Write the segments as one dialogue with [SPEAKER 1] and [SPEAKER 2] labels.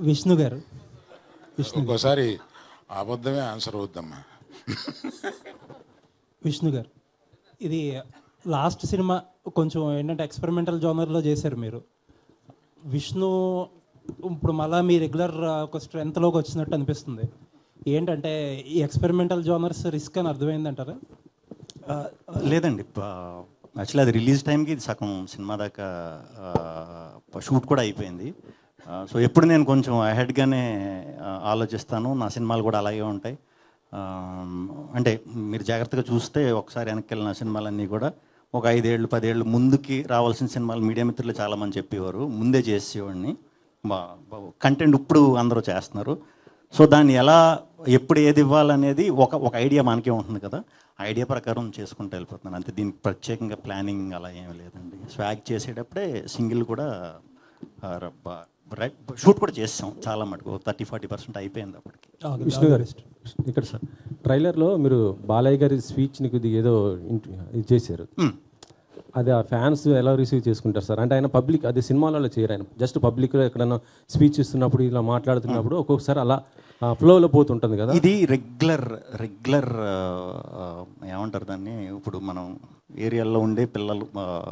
[SPEAKER 1] విష్ణు గారు. విష్ణు
[SPEAKER 2] ఇంకోసారి అబద్ధమే ఆన్సర్ అవుద్దమ్మా.
[SPEAKER 1] విష్ణు గారు ఇది లాస్ట్ సినిమా కొంచెం ఏంటంటే ఎక్స్పెరిమెంటల్ జోనర్లో చేశారు మీరు. విష్ణు ఇప్పుడు మళ్ళా మీ రెగ్యులర్ ఒక స్ట్రెంత్లోకి వచ్చినట్టు అనిపిస్తుంది. ఏంటంటే ఈ ఎక్స్పెరిమెంటల్ జోనర్స్ రిస్క్ అని అర్థమైందంటారా?
[SPEAKER 3] ఆ, లేదండి. యాక్చువల్లీ అది రిలీజ్ టైంకి ఇది సగం సినిమా దాకా షూట్ కూడా అయిపోయింది. సో ఎప్పుడు నేను కొంచెం అహెడ్గానే ఆలోచిస్తాను. నా సినిమాలు కూడా అలాగే ఉంటాయి. అంటే మీరు జాగ్రత్తగా చూస్తే ఒకసారి వెనక్కి వెళ్ళిన సినిమాలన్నీ కూడా ఒక ఐదేళ్ళు పదేళ్ళు ముందుకి రావాల్సిన సినిమాలు మీడియా మిత్రులు చాలామంది చెప్పేవారు. ముందే చేసేవాడిని. కంటెంట్ ఇప్పుడు అందరూ చేస్తున్నారు. సో దాన్ని ఎలా ఎప్పుడు ఏది ఇవ్వాలనేది ఒక ఒక ఐడియా మనకే ఉంటుంది కదా. ఆ ఐడియా ప్రకారం చేసుకుంటూ వెళ్ళిపోతున్నాను. అంతే దీనికి ప్రత్యేకంగా ప్లానింగ్ అలా ఏం లేదండి. స్వాగ్ చేసేటప్పుడే సింగిల్ కూడా రబ్బా. షూట్ కూడా చేసాం చాలా మటుకు. థర్టీ ఫార్టీ పర్సెంట్ అయిపోయింది అప్పటికి.
[SPEAKER 4] విష్ణు గారు ఇక్కడ సార్. ట్రైలర్లో మీరు బాలయ్య గారి స్పీచ్ని కొద్దిగా ఏదో ఇంట్- ఇది చేశారు. అది ఆ ఫ్యాన్స్ ఎలా రిసీవ్ చేసుకుంటారు సార్? అంటే ఆయన పబ్లిక్ అది సినిమాలలో చేయరు ఆయన. జస్ట్ పబ్లిక్లో ఎక్కడైనా స్పీచ్ ఇస్తున్నప్పుడు ఇలా మాట్లాడుతున్నప్పుడు ఒక్కొక్కసారి అలా ఫ్లోలో పోతుంటుంది కదా?
[SPEAKER 3] ఇది రెగ్యులర్ రెగ్యులర్ ఏమంటారు దాన్ని? ఇప్పుడు మనం ఏరియాల్లో ఉండే పిల్లలు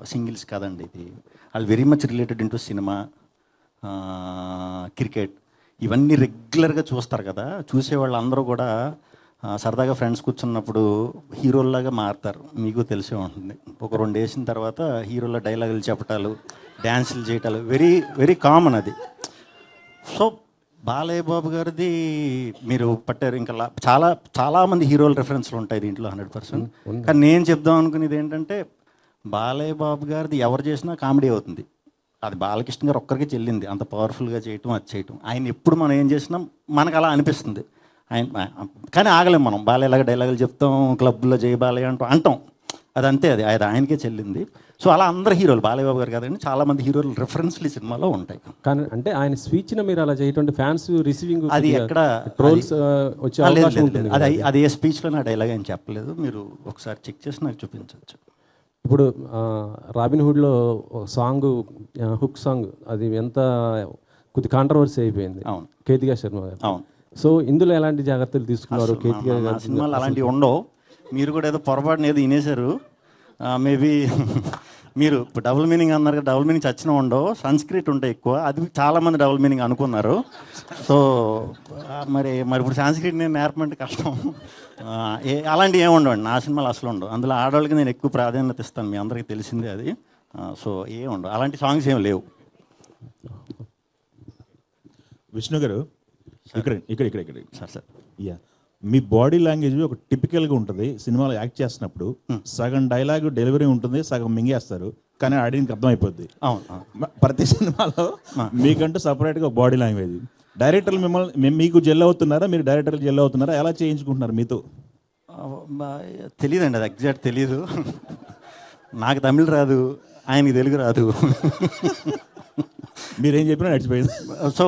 [SPEAKER 3] సింగిల్స్ కాదండి ఇది. వాళ్ళు very much related into cinema cricket. ఇవన్నీ రెగ్యులర్గా చూస్తారు కదా. చూసేవాళ్ళు అందరూ కూడా సరదాగా ఫ్రెండ్స్ కూర్చున్నప్పుడు హీరోల్లాగా మారుతారు. మీకు తెలిసే ఉంటుంది. ఒక రెండు వేసిన తర్వాత హీరోల డైలాగులు చెప్పటాలు డ్యాన్సులు చేయటాలు వెరీ వెరీ కామన్ అది. సో బాలయ్య బాబు గారిది మీరు పట్టారు. ఇంకా చాలా చాలా మంది హీరోల రెఫరెన్స్లు ఉంటాయి దీంట్లో హండ్రెడ్ పర్సెంట్. కానీ నేను చెప్దాం అనుకునేది ఏంటంటే బాలయ్య బాబు గారిది ఎవరు చేసినా కామెడీ అవుతుంది. అది బాలకృష్ణ గారు ఒక్కరికి చెల్లింది. అంత పవర్ఫుల్గా చేయటం అది చేయటం. ఆయన ఎప్పుడు మనం ఏం చేసినా మనకు అలా అనిపిస్తుంది. ఆయన కానీ ఆగలేం మనం. బాలయ్యలాగా డైలాగులు చెప్తాం క్లబ్లో బాలయ్య అంటాం అంటాం. అది అంతే అది. అది ఆయనకే చెల్లింది. సో అలా అందరు హీరోలు బాలయ్య బాబు గారు కాదండి చాలా మంది హీరోలు రెఫరెన్స్లు ఈ సినిమాలో ఉంటాయి.
[SPEAKER 4] కానీ అంటే ఆయన స్పీచ్ని మీరు అలా చేయటం ఫ్యాన్స్ రిసీవింగ్
[SPEAKER 3] అది ఎక్కడ
[SPEAKER 4] ట్రోల్స్ వచ్చే.
[SPEAKER 3] అది అది ఏ స్పీచ్లో నా డైలాగ్ అని చెప్పలేదు. మీరు ఒకసారి చెక్ చేసి నాకు చూపించవచ్చు.
[SPEAKER 4] ఇప్పుడు రాబిన్ హుడ్లో ఒక సాంగ్ హుక్ సాంగ్ అది ఎంత కొద్ది కాంట్రవర్సీ అయిపోయింది.
[SPEAKER 3] అవును.
[SPEAKER 4] కేతికా శర్మ గారు.
[SPEAKER 3] అవును.
[SPEAKER 4] సో ఇందులో ఎలాంటి జాగ్రత్తలు తీసుకున్నారు కేతికా గారు
[SPEAKER 3] సినిమాలు అలాంటివి ఉండవు. మీరు కూడా ఏదో పొరపాటున ఏదో వినేశారు. మేబీ మీరు ఇప్పుడు డబుల్ మీనింగ్ అన్నారు కదా డబుల్ మీనింగ్ చచ్చిన ఉండవు సంస్క్రిట్ ఉంటాయి ఎక్కువ. అది చాలా మంది డబుల్ మీనింగ్ అనుకున్నారు. సో మరి మరి ఇప్పుడు సంస్క్రిట్ నేను నేర్పమంటే కష్టం. అలాంటివి ఏమి ఉండవండి. నా సినిమాలు అసలు ఉండవు. అందులో ఆడవాళ్ళకి నేను ఎక్కువ ప్రాధాన్యత ఇస్తాను మీ అందరికీ తెలిసిందే అది. సో ఏ ఉండవు. అలాంటి సాంగ్స్ ఏమి లేవు.
[SPEAKER 5] విష్ణు గారు ఇక్కడ ఇక్కడ ఇక్కడ ఇక్కడ.
[SPEAKER 3] Sir sir.
[SPEAKER 5] యా. మీ బాడీ లాంగ్వేజ్ ఒక టిపికల్గా ఉంటుంది. సినిమాలో యాక్ట్ చేస్తున్నప్పుడు సగం డైలాగ్ డెలివరీ ఉంటుంది సగం మింగేస్తారు. కానీ ఆడియన్కి అర్థమైపోద్ది.
[SPEAKER 3] అవును
[SPEAKER 5] ప్రతి సినిమాలో మీకంటూ సపరేట్గా బాడీ లాంగ్వేజ్. డైరెక్టర్లు మిమ్మల్ని మీకు జెల్ అవుతున్నారా? మీరు డైరెక్టర్లు జెల్ అవుతున్నారా? ఎలా చేయించుకుంటున్నారు మీతో?
[SPEAKER 3] తెలియదండి అది. ఎగ్జాక్ట్ తెలీదు. నాకు తమిళ్ రాదు ఆయనకి తెలుగు రాదు.
[SPEAKER 5] మీరేం చెప్పినా నడిచిపోయింది.
[SPEAKER 3] సో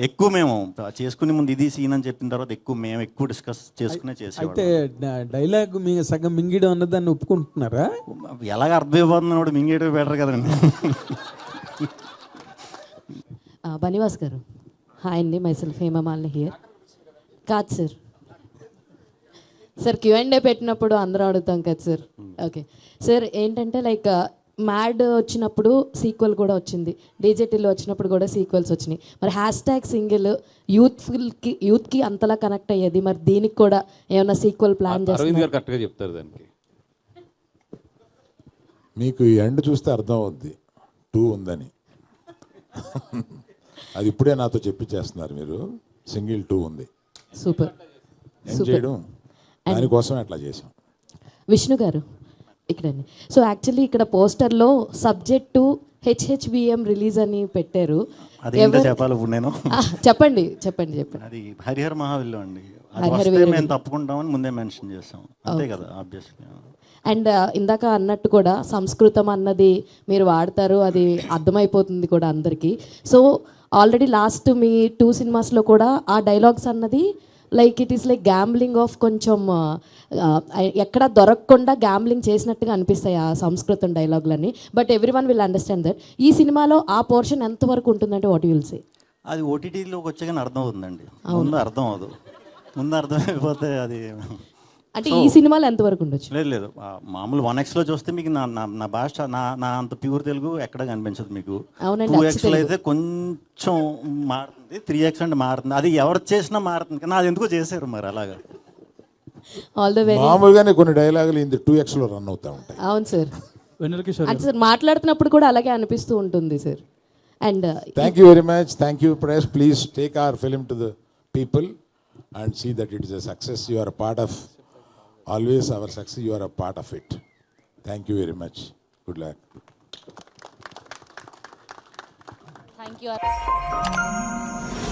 [SPEAKER 3] ఎక్కువ మేము చేసుకునే ముందు ఇది సీన్ అని చెప్పిన తర్వాత ఎక్కువ మేము ఎక్కువ డిస్కస్ చేసుకునే
[SPEAKER 6] అయితే
[SPEAKER 3] చేసేవాళ్ళం.
[SPEAKER 6] డ- డైలాగ్ మీ సగం మింగిడం అన్న దాన్ని ఒప్పుకుంటున్నారా?
[SPEAKER 3] ఎలాగ అర్థమైపోతుంది కూడా మింగేయడం బెటర్ కదండి.
[SPEAKER 7] బనివాస్ గారు హాయ్ అండి మైసెల్ఫ్ హేమమాలిని హియర్ కాదు sir sir Q and A పెట్టినప్పుడు అందరూ అడుగుతాం కదా సార్ ఓకే సార్ ఏంటంటే లైక్ మ్యాడ్ వచ్చినప్పుడు సీక్వెల్ కూడా వచ్చింది. డీజేటీలో వచ్చినప్పుడు కూడా సీక్వెల్స్ వచ్చినాయి. మరి హ్యాష్ ట్యాగ్ సింగిల్ యూత్ఫుల్కి యూత్కి అంతలా కనెక్ట్ అయ్యేది? మరి దీనికి కూడా ఏమైనా సీక్వెల్ ప్లాన్
[SPEAKER 8] కరెక్ట్గా చెప్తారు దానికి.
[SPEAKER 2] మీకు ఈ ఎండ్ చూస్తే అర్థం అవుద్ది. టూ ఉందని. అది ఇప్పుడే నాతో చెప్పించేస్తున్నారు మీరు. సింగిల్ టూ ఉంది.
[SPEAKER 7] సూపర్.
[SPEAKER 2] చేయడం? దానికోసం అట్లా చేసాం
[SPEAKER 7] విష్ణు గారు. ఇక్కడండి. సో యాక్చువల్లీ ఇక్కడ పోస్టర్లో సబ్జెక్టు హెచ్హెచ్బిఎం రిలీజ్ అని పెట్టారు.
[SPEAKER 3] చెప్పాలి ఇప్పుడు నేను.
[SPEAKER 7] చెప్పండి చెప్పండి చెప్పండి.
[SPEAKER 3] అది హరిహర మహావిల్లో అండి. మేము తప్పుకుంటామని ముందే మెన్షన్ చేస్తాం అంతే కదా ఆబ్వియస్లీ
[SPEAKER 7] అండ్ ఇందాక అన్నట్టు కూడా సంస్కృతం అన్నది మీరు వాడతారు అది అర్థమైపోతుంది కూడా అందరికీ. సో ఆల్రెడీ లాస్ట్ మీ టూ సినిమాస్లో కూడా ఆ డైలాగ్స్ అన్నది like it is like gambling of కొంచెం ఆ, ఎక్కడ దొరకకుండా గ్యాంబ్లింగ్ చేసినట్టుగా అనిపిస్తాయి ఆ సంస్కృతం డైలాగులన్నీ but every one will understand that ఈ సినిమాలో ఆ పోర్షన్ ఎంతవరకు ఉంటుందంటే వాట్ విల్ సే
[SPEAKER 3] అది ఓటీటీలోకి వచ్చాకని అర్థం అవుతుందండి ముందు అర్థం అవదు ముందు అర్థం అయిపోతే అది
[SPEAKER 7] అంటే ఈ సినిమాలో ఎంతవరకు ఉండొచ్చు?
[SPEAKER 3] లేదు లేదు. మామూలు వన్ ఎక్స్లో చూస్తే మీకు నా నా భాష నా నా అంత ప్యూర్ తెలుగు ఎక్కడ కనిపించదు మీకు. టూ ఎక్స్లో
[SPEAKER 7] తెలుగు.
[SPEAKER 3] అయితే కొంచెం మారుతుంది త్రీ ఎక్స్ అంటే మారుతుంది. అది ఎవరు చేసినా మారుతుంది కానీ అది ఎందుకో చేశారు మరి అలాగా?
[SPEAKER 7] ఆల్ ద వెరీ
[SPEAKER 2] మామూలుగానే కొన్ని డైలాగులు ఇంది టూ ఎక్స్లో రన్ అవుతూ ఉంటాయి.
[SPEAKER 7] అవును సార్.
[SPEAKER 6] వెన్నెల కిషోర్
[SPEAKER 7] అంటే సార్ మాట్లాడుతున్నప్పుడు కూడా అలాగే అనిపిస్తూ ఉంటుంది sir. And
[SPEAKER 2] thank you very much thank you press please take our film to the people and see that it is a success you are part of always our success, you are a part of it. Thank you very much. Good luck.
[SPEAKER 7] Thank you.